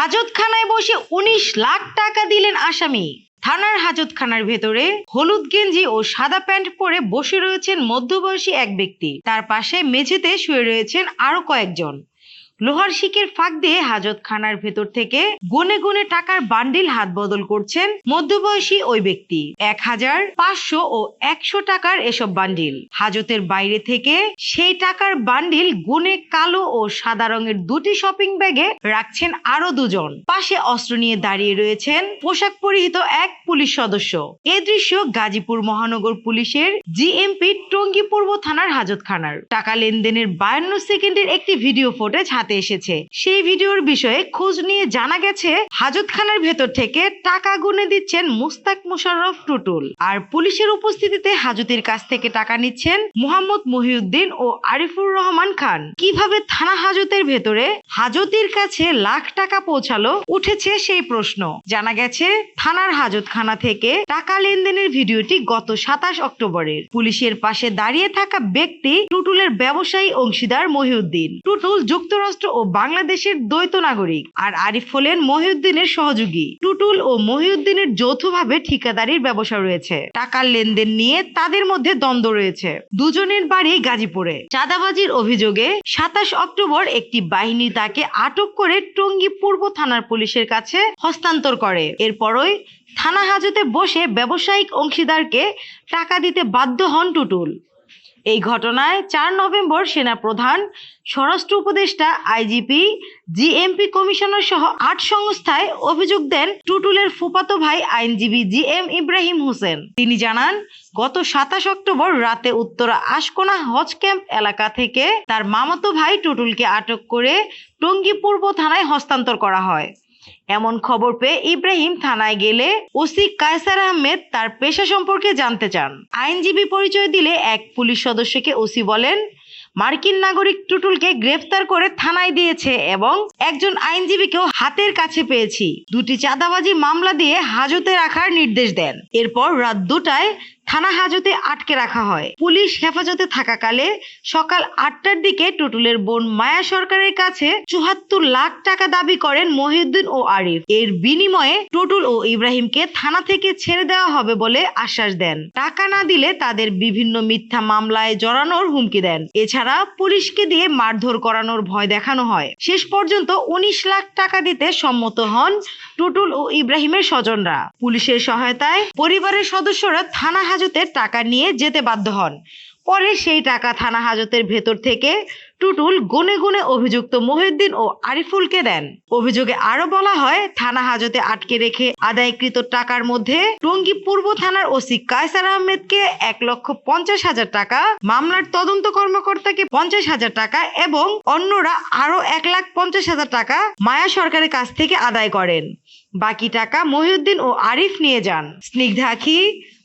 হাজতখানায় বসে উনিশ লাখ টাকা দিলেন আসামি। থানার হাজতখানার ভেতরে হলুদ গেঞ্জি ও সাদা প্যান্ট পরে বসে রয়েছেন মধ্যবয়সী এক ব্যক্তি। তার পাশে মেঝেতে শুয়ে রয়েছেন আরও কয়েকজন। লোহার শিকের ফাঁক দিয়ে হাজতখানার ভেতর থেকে গুনে গুনে টাকার বান্ডিল হাত বদল করছেন মধ্যবয়সী ওই ব্যক্তি। এক হাজার পাঁচশো ও একশো টাকার এসব বান্ডিল। হাজতের বাইরে থেকে সেই টাকার বান্ডিল গুনে কালো ও সাদা রঙের দুটি শপিং ব্যাগে রাখছেন আরও দুজন। পাশে অস্ত্র নিয়ে দাঁড়িয়ে রয়েছেন পোশাক পরিহিত এক পুলিশ সদস্য। এ দৃশ্য গাজীপুর মহানগর পুলিশের জিএমপি টঙ্গী পূর্ব থানার হাজতখানার। টাকা লেনদেনের বায়ান্ন সেকেন্ডের একটি ভিডিও ফুটেজ হাতে এসেছে। সেই ভিডিওর বিষয়ে খোঁজ নিয়ে জানা গেছে, হাজতখানার ভেতর থেকে টাকা গুনে দিচ্ছেন মুস্তাক মুশারফ টুটুল। আর পুলিশের উপস্থিতিতে হাজতের কাছ থেকে টাকা নিচ্ছেন মোহাম্মদ মহিউদ্দিন ও আরিফুর রহমান খান। কীভাবে থানা হাজতের ভেতরে হাজতির কাছে লাখ টাকা পৌঁছালো, উঠেছে সেই প্রশ্ন। জানা গেছে, থানার হাজতখানা থেকে টাকা লেনদেনের ভিডিওটি গত সাতাশ অক্টোবরের। পুলিশের পাশে দাঁড়িয়ে থাকা ব্যক্তি টুটুলের ব্যবসায়ী অংশীদার মহিউদ্দিন। টুটুল যুক্তরাষ্ট্র ও বাংলাদেশের দ্বৈত নাগরিক, আর আরিফ হলেন মহিউদ্দিনের সহযোগী। টুটুল ও মহিউদ্দিনের যৌথভাবে ঠিকাদারির ব্যবসা রয়েছে। টাকার লেনদেন নিয়ে তাদের মধ্যে দ্বন্দ্ব রয়েছে। দুজনের বাড়ি গাজীপুরে। চাঁদাবাজির অভিযোগে সাতাশ অক্টোবর একটি বাহিনী তাকে আটক করে টঙ্গী পূর্ব থানার পুলিশের কাছে হস্তান্তর করে। এরপরই থানা হাজতে বসে ব্যবসায়িক অংশীদারকে টাকা দিতে বাধ্য হন টুটুল। এই ঘটনায় চার নভেম্বর সেনা প্রধান স্বরাষ্ট্র উপদেষ্টা, আইজিপি জিএমপি কমিশনার সহ আট সংস্থায় অভিযোগ দেন টুটুলের ফুপাতো ভাই আইনজীবী জি এম ইব্রাহিম হোসেন। তিনি জানান, গত সাতাশ অক্টোবর রাতে উত্তরা আশকোনা হজ ক্যাম্প এলাকা থেকে তার মামাতো ভাই টুটুলকে আটক করে টঙ্গী পূর্ব থানায় হস্তান্তর করা হয়। এমন খবর পেয়ে ইব্রাহিম থানায় গেলে ওসি কায়সার আহমেদ তার পেশা সম্পর্কে জানতে চান। আইনজীবী পরিচয় দিলে এক পুলিশ সদস্যকে ওসি বলেন, মার্কিন নাগরিক টুটুলকে গ্রেফতার করে থানায় দিয়েছে এবং একজন আইনজীবীকেও হাতের কাছে পেয়েছি। দুটি চাঁদাবাজি মামলা দিয়ে হাজতে রাখার নির্দেশ দেন। এরপর রাত দুটায় থানা হাজতে আটকে রাখা হয়। পুলিশ হেফাজতে থাকাকালে সকাল আটটার দিকে টুটুলের বোন মায়া সরকারের কাছে চুহাত্তর লাখ টাকা দাবি করেন মহিউদ্দিন ও আরিফ। এর বিনিময়ে টুটুল ও ইব্রাহিমকে থানা থেকে ছেড়ে দেওয়া হবে বলে আশ্বাস দেন। টাকা না দিলে তাদের বিভিন্ন মিথ্যা মামলায় জড়ানোর হুমকি দেন। এছাড়া পুলিশকে দিয়ে মারধর করানোর ভয় দেখানো হয়। শেষ পর্যন্ত উনিশ লাখ টাকা দিতে সম্মত হন টুটুল ও ইব্রাহিমের স্বজনরা। পুলিশের সহায়তায় পরিবারের সদস্যরা থানা হাজতে টাকা নিয়ে যেতে বাধ্য হন। পরে সেই টাকা থানা হাজতের ভেতর থেকে টুটুল গুনে গুনে অভিযুক্ত মহিউদ্দিন ও আরিফুলকে দেন। অভিযোগে আরও বলা হয়, থানা হাজতে আটকে রেখে আদায়কৃত টাকার মধ্যে টঙ্গী পূর্ব থানার ওসি কায়সার আহমেদকে এক লক্ষ পঞ্চাশ হাজার টাকা, মামলার তদন্ত কর্মকর্তাকে পঞ্চাশ হাজার টাকা এবং অন্যরা আরও এক লাখ পঞ্চাশ হাজার টাকা মায়া সরকারের কাছ থেকে আদায় করেন। বাকি টাকা মহিউদ্দিন ও আরিফ নিয়ে যান। স্নিগ্ধা আখি